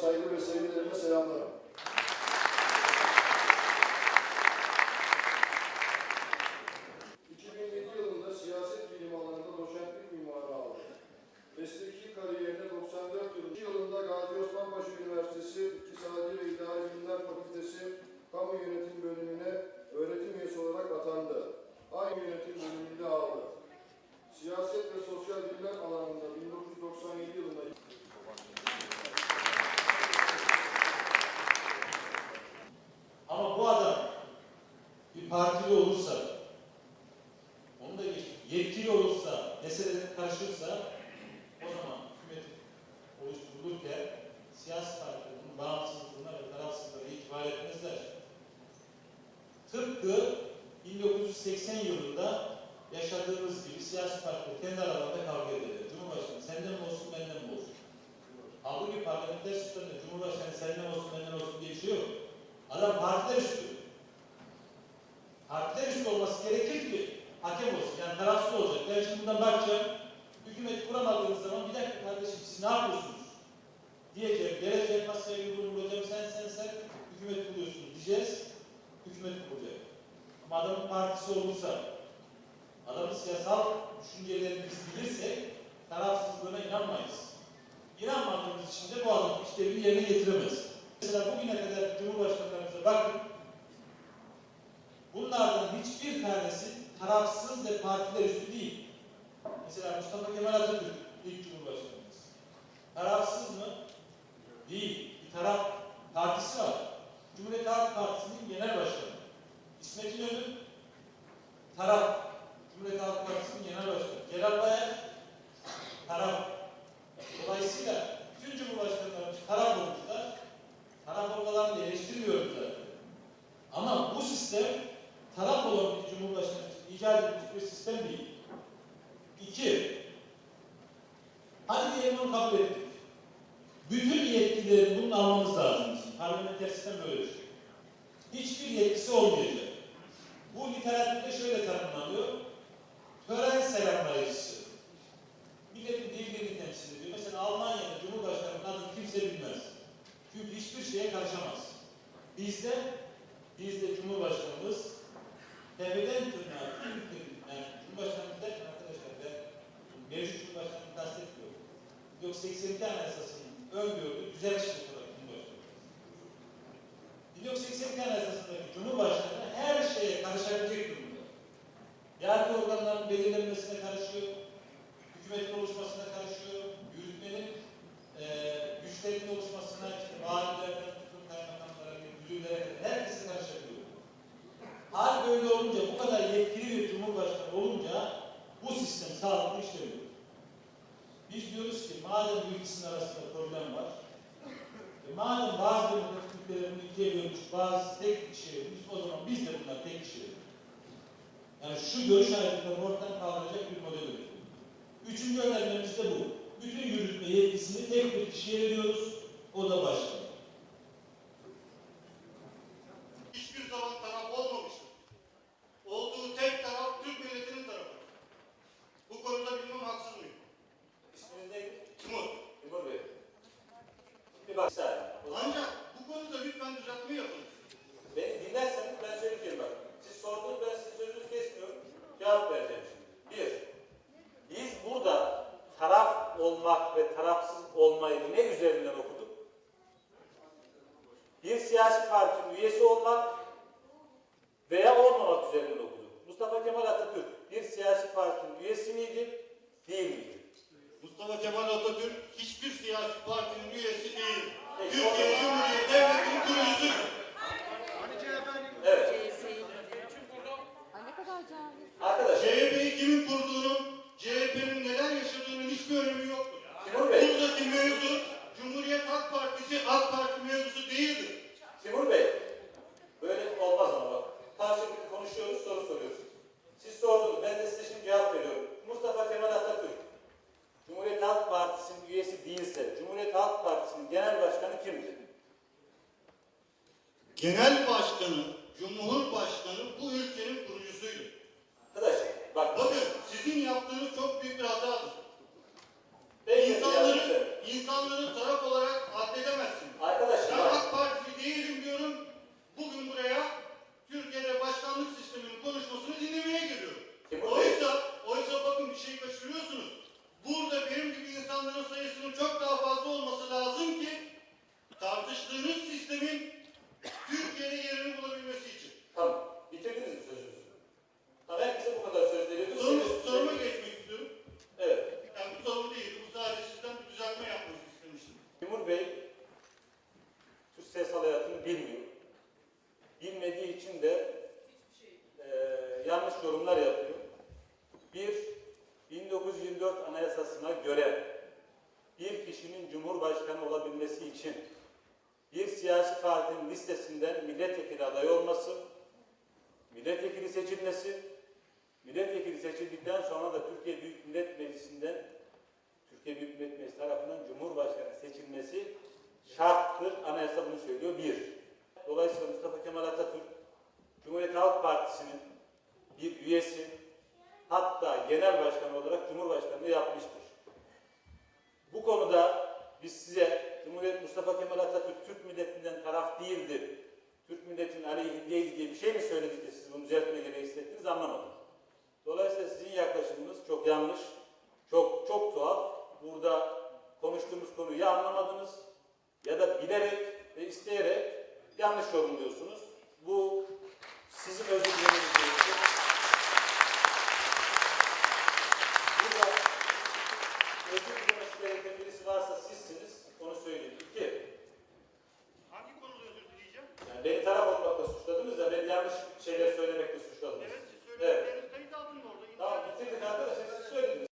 saygı ve sevgilerimi selamlarım. ...2007 yılında siyaset bilimi alanında doçentlik ünvanı aldı. Mesleki kariyerine 94 yılında, yılında Üniversitesi İktisadi ve İdari Bilimler Fakültesi Kamu Yönetim Bölümüne öğretim üyesi olarak atandı. Aynı yönetim bölümünde aldı. Siyaset ve sosyal bilimler alanında 1997 yılında Ama bu adam bir partili olursa, onu da geçtik, yetkili olursa, meselelere karışırsa o zaman hükümet oluşturulurken siyasi partilerin bağımsızlığına ve tarafsızlığına itibar etmezler. Tıpkı 1980 yılında yaşadığımız gibi siyasi partiler kendi aralarında kavga ederler. Cumhurbaşkanı senden mi olsun benden mi olsun? Halbuki parlamenter sistemde Cumhurbaşkanı senden olsun benden olsun diye bir şey yok. Adam partiler üstü. Partiler üstü olması gerekir ki hakem olsun. Yani tarafsız olacak. Ben şimdi bundan bakacağım. Hükümet kuramadığınız zaman bir dakika kardeşim siz ne yapıyorsunuz? Diyeceğim. Gelecek masaya yürürüm hocam sen sen sen hükümet kuruyorsunuz diyeceğiz. Hükümet kuracak. Ama adamın partisi olursa adamın siyasal düşüncelerini biz bilirsek tarafsızlığına inanmayız. İnanmadığımız için de bu adam işlevini yerine getiremez. Mesela bugüne kadar Cumhurbaşkanlarımıza bakın. Bunlardan hiçbir tanesi tarafsız partiler üstü değil. Mesela Mustafa Kemal Atatürk ilk Cumhurbaşkanımız. Tarafsız mı? Değil. Bir taraf partisi var. Cumhuriyet Halk Partisi'nin genel başkanı. İsmet İnönü taraf. Cumhuriyet Halk Partisi'nin genel başkanı. Celal Bayar taraf. Dolayısıyla bütün cumhurbaşkanlarımız taraf olmuşlar. Taraf olmalarını eleştirmiyorum zaten. Ama bu sistem taraf olan bir cumhurbaşkanı için icat edilmiş bir sistem değil. İki, hadi diyelim onu kabul ettik. Bütün yetkileri bunun almamız lazım. Parlamenter sistem böyle bir şey. Hiçbir yetkisi olmayacak. Bu literatürde şöyle tanımlanıyor. Tören selamlayıcısı. Milletin birliğini temsil ediyor. Mesela Almanya'da Cumhurbaşkanı'nın adını kimse bilmez. Çünkü hiçbir şeye karışamaz. Bizde, bizde Cumhurbaşkanımız tepeden tırnağa tüm ülkenin, yani Cumhurbaşkanımız derken arkadaşlar ben mevcut Cumhurbaşkanı'nı kastetmiyorum. Yok 82 Anayasası'nın öngördüğü düzelmiş olarak Cumhurbaşkanı. 1982 Anayasası'ndaki Cumhurbaşkanı her şeye karışabilecek durumda. Yargı organlarının belirlenmesine karışıyor, hükümetin oluşmasına karışıyor, yürütmenin e, güçlerinin oluşmasına, işte valilerden tutun kaymakamlara, müdürlere kadar herkese karışabiliyor. Hal böyle olunca, bu kadar yetkili bir cumhurbaşkanı olunca bu sistem sağlıklı işlemiyor. Biz diyoruz ki madem bu ikisinin arasında problem var, e madem bazı demokratik ülkeler bunu ikiye bölmüş, bazı tek kişiye bölmüş, o zaman biz de bunlar tek kişiye bölmüş. Yani şu görüş ayrılıklarını ortadan kaldıracak bir model üretiyor. Üçüncü önermemiz de bu. Bütün yürütme yetkisini tek bir kişiye veriyoruz. O da başkan. hiçbir zaman taraf olmamıştır. Olduğu tek taraf Türk milletinin tarafı. Bu konuda bilmem haksız mıyım? İsminiz neydi? Timur. Timur Bey. Bir bak sen. Ancak bu konuda lütfen düzeltme yapın. Beni dinlerseniz ben söyleyeyim bak. Siz sordunuz ben sizin sözünüzü kesmiyorum. Cevap vereceğim şimdi. Bir. Biz burada ve tarafsız olmayı ne üzerinden okuduk? Bir siyasi partinin üyesi olmak veya olmamak üzerinden okuduk. Mustafa Kemal Atatürk bir siyasi partinin üyesi miydi? Değil miydi? Mustafa Kemal Atatürk hiçbir siyasi partinin üyesi değil. Türkiye Cumhuriyeti Devleti'nin kurucusudur. Evet. Ay ne kadar cahil. Arkadaşlar. CHP'yi kimin kurduğunun, CHP'nin neler yaşadığının hiçbir önemi yoktur. Timur Bey. Buradaki mevzu Cumhuriyet Halk Partisi, AK Parti mevzusu değildir. Timur Bey, böyle olmaz ama bak. Karşılıklı konuşuyoruz, soru soruyoruz. Siz sordunuz, ben de size şimdi cevap veriyorum. Mustafa Kemal Atatürk, Cumhuriyet Halk Partisi'nin üyesi değilse, Cumhuriyet Halk Partisi'nin genel başkanı kimdi? Genel Başkanı, Cumhurbaşkanı bu ülkenin kurucusuydu. Arkadaşlar, bak. Bakın sizin yaptığınız çok büyük bir hatadır. Beyefendi, İnsanları, insanları taraf olarak addedemezsiniz. siyasal hayatını bilmiyor. Bilmediği için de e, yanlış yorumlar yapıyor. Bir, 1924 Anayasası'na göre bir kişinin Cumhurbaşkanı olabilmesi için bir siyasi partinin listesinden milletvekili adayı olması, milletvekili seçilmesi, milletvekili seçildikten sonra da Türkiye Büyük Millet Meclisi'nden Türkiye Büyük Millet Meclisi tarafından Cumhurbaşkanı biz size Cumhuriyet Mustafa Kemal Atatürk Türk milletinden taraf değildir. Türk milletinin aleyhindeydi diye bir şey mi söyledik de siz bunu düzeltme gereği hissettiniz anlamadım. Dolayısıyla sizin yaklaşımınız çok yanlış, çok çok tuhaf. Burada konuştuğumuz konuyu ya anlamadınız ya da bilerek ve isteyerek yanlış yorumluyorsunuz. Bu sizin özür dilemeniz